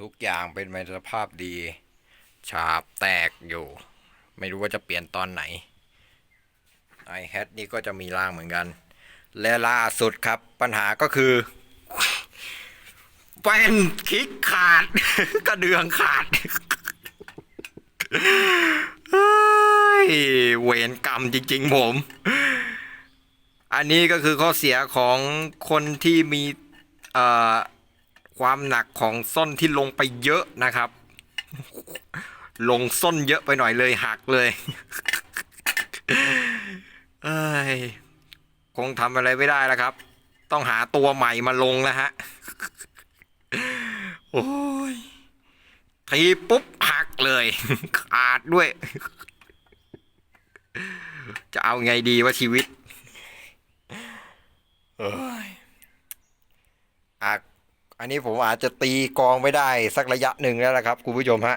ทุกอย่างเป็นในสภาพดี ฉาบแตกอยู่ ไม่รู้ว่าจะเปลี่ยนตอนไหนไอแฮทนี่ก็จะมีร่างเหมือนกัน และล่าสุดครับปัญหาก็คือแป้นคลิกขาด กระเดืองขาดเฮ้ยเวรกรรมจริงๆผม อันนี้ก็คือข้อเสียของคนที่มี เอ่อ ความหนักของส้นที่ลงไปเยอะนะครับ ลงส้นเยอะไปหน่อยเลยหักเลยเอ้ยคงทำอะไรไม่ได้แล้วครับ ต้องหาตัวใหม่มาลงแล้วฮะโอ้ยทีปุ๊บหักเลย ขาดด้วย จะเอาไงดีว่าชีวิตเอ้ย อันนี้ผมอาจจะตีกองไม่ได้สักระยะหนึ่งแล้วนะครับคุณผู้ชมฮะ